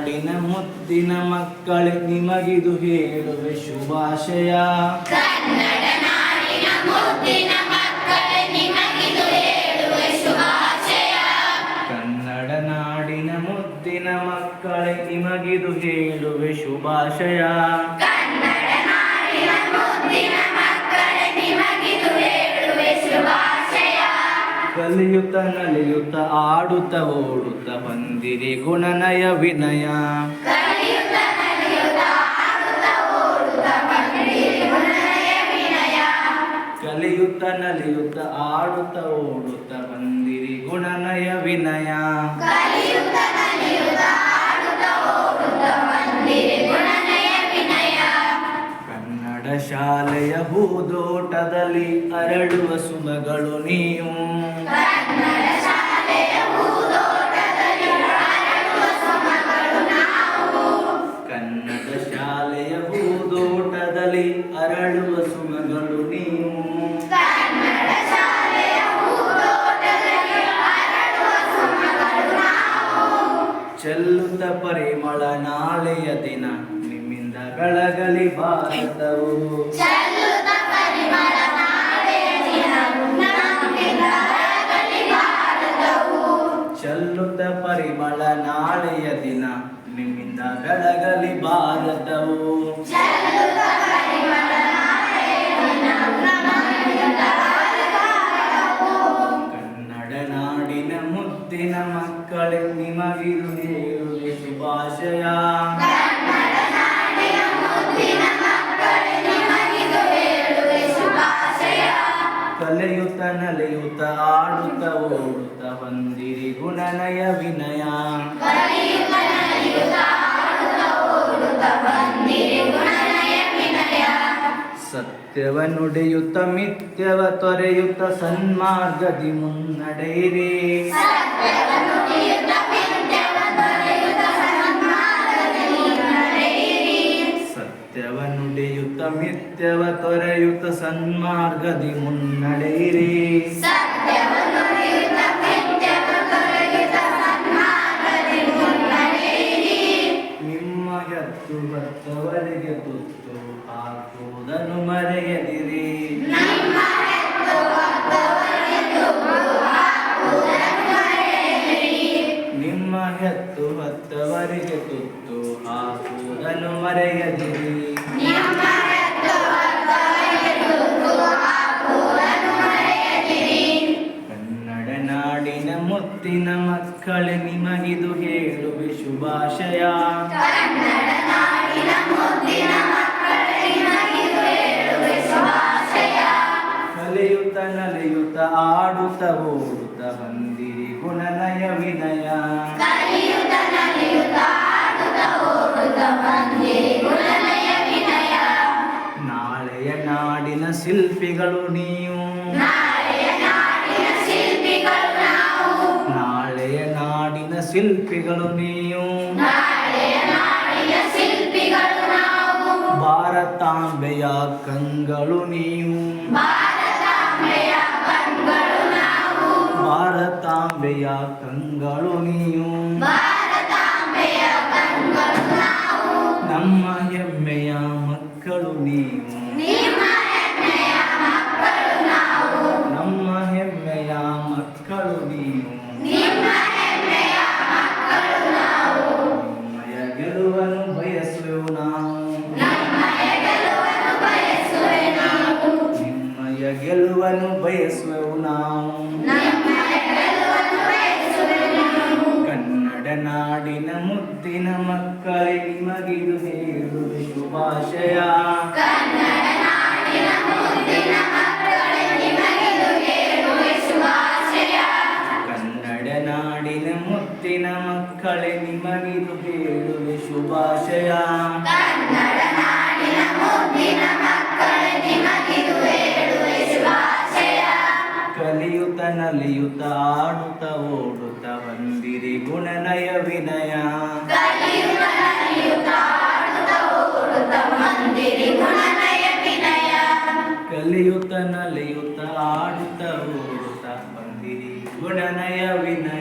ನಾಡಿನ ಮುದ್ದಿನ ಮಕ್ಕಳೇ ನಿಮಗಿದು ಹೇಳುವೆ ಶುಭಾಶಯ. ಕನ್ನಡ ನಾಡಿನ ಮುದ್ದಿನ ಮಕ್ಕಳೇ ನಿಮಗಿದು ಹೇಳುವೆ ಶುಭಾಶಯ. ಕಲಿಯುತ್ತ ನಲಿಯುತ್ತ ಆಡುತ್ತ ಓಡುತ್ತ ಬಂದಿರಿ ಗುಣನಯ ವಿನಯ. ಕಲಿಯುತ್ತ ನಲಿಯುತ್ತ ಆಡುತ್ತ ಓಡುತ್ತ ಬಂದಿರಿ ಗುಣನಯ ವಿನಯ. ಶಾಲೆಯ ಭೂದೋಟದಲ್ಲಿ ಅರಳುವ ಸುಮಗಳು ನೀವು ಕನ್ನಡ ಶಾಲೆಯ ಹೂದೋಟದಲ್ಲಿ ಅರಳುವ ಸುಮಗಳು ನಾವು ಚೆಲ್ಲುತ್ತ ಪರಿಮಳ ನಾಳೆಯ ದಿನ. ಬೆಳಗಲಿ ಭಾರತವು ಚಲ್ಲುತ್ತ ಪರಿಮಳ ನಾಳೆಯ ದಿನ ನಿಮ್ಮಿಂದ ಬೆಳಗಲಿ ಭಾರತವು ಕಲಿಯುತ್ತ ಆಡುತ್ತ ಓಡುತ್ತ ಬಂದಿರಿ ಗುಣನಯ ವಿನಯ. ಸತ್ಯವ ನುಡಿಯುತ್ತ ಮಿಥ್ಯವ ತೊರೆಯುತ್ತ ಸನ್ಮಾರ್ಗದಿ ಮುನ್ನಡೆಯಿರಿ. ಮಿಥ್ಯವ ತೊರೆಯುತ ಸನ್ಮಾರ್ಗದಿ ಮುನ್ನಡೆಯಿರಿ. ನಿಮ್ಮ ಎತ್ತು ಬತ್ತವರಿಗೆ ತುತ್ತು ಹಾಕುವುದನ್ನು ಮರೆಯದಿರಿ. ನಿಮ್ಮ ಎತ್ತು ಹತ್ತವರಿಗೆ ತುತ್ತು ಹಾಕುವುದನ್ನು ಮರೆಯದಿರಿ. ಮುತ್ತಿನ ಮಕ್ಕಳೆ ನಿಮಗಿದು ಹೇಳುವೆ ಶುಭಾಶಯ. ಕಲಿಯುತ್ತ ನಲಿಯುತ್ತ ಆಡುತ್ತ ಓಡುತ್ತ ಬಂದಿರಿ ಗುಣನಯ ವಿನಯ. ನಾಳೆಯ ನಾಡಿನ ಶಿಲ್ಪಿಗಳು ನೀವು. ಶಿಲ್ಪಿಗಳು ನೀವು. ಭಾರತಾಂಬೆಯ ಕಂಗಳು ನೀವು. ಭಾರತಾಂಬೆಯ ಕಂಗಳು ನೀವು. ನಮ್ಮ ಹೆಮ್ಮೆಯ ಮಕ್ಕಳು ನೀವು. ನಮ್ಮ ಹೆಮ್ಮೆಯ ಮಕ್ಕಳು ಗೆಲುವನ್ನು ಬಯಸುವೆವು ನಾವು. ಕನ್ನಡ ನಾಡಿನ ಮುದ್ದಿನ ಮಕ್ಕಳೇ ನಿಮಗಿದು ಹೇಳುವೆ ಶುಭಾಶಯ ಕನ್ನಡ ನಾಡಿನ ಮುದ್ದಿನ ಮಕ್ಕಳೇ ನಿಮಗಿದು ಹೇಳುವೆ ಶುಭಾಶಯ ನಲಿಯುತ್ತ ಆಡುತ್ತ ಓಡುತ್ತ ಬಂದಿರಿ ಗುಣನಯ ವಿನಯ. ಕಲಿಯುತ್ತ ನಲಿಯುತ್ತ ಆಡುತ್ತ ಓಡುತ್ತ ಬಂದಿರಿ ಗುಣನಯ ವಿನಯ.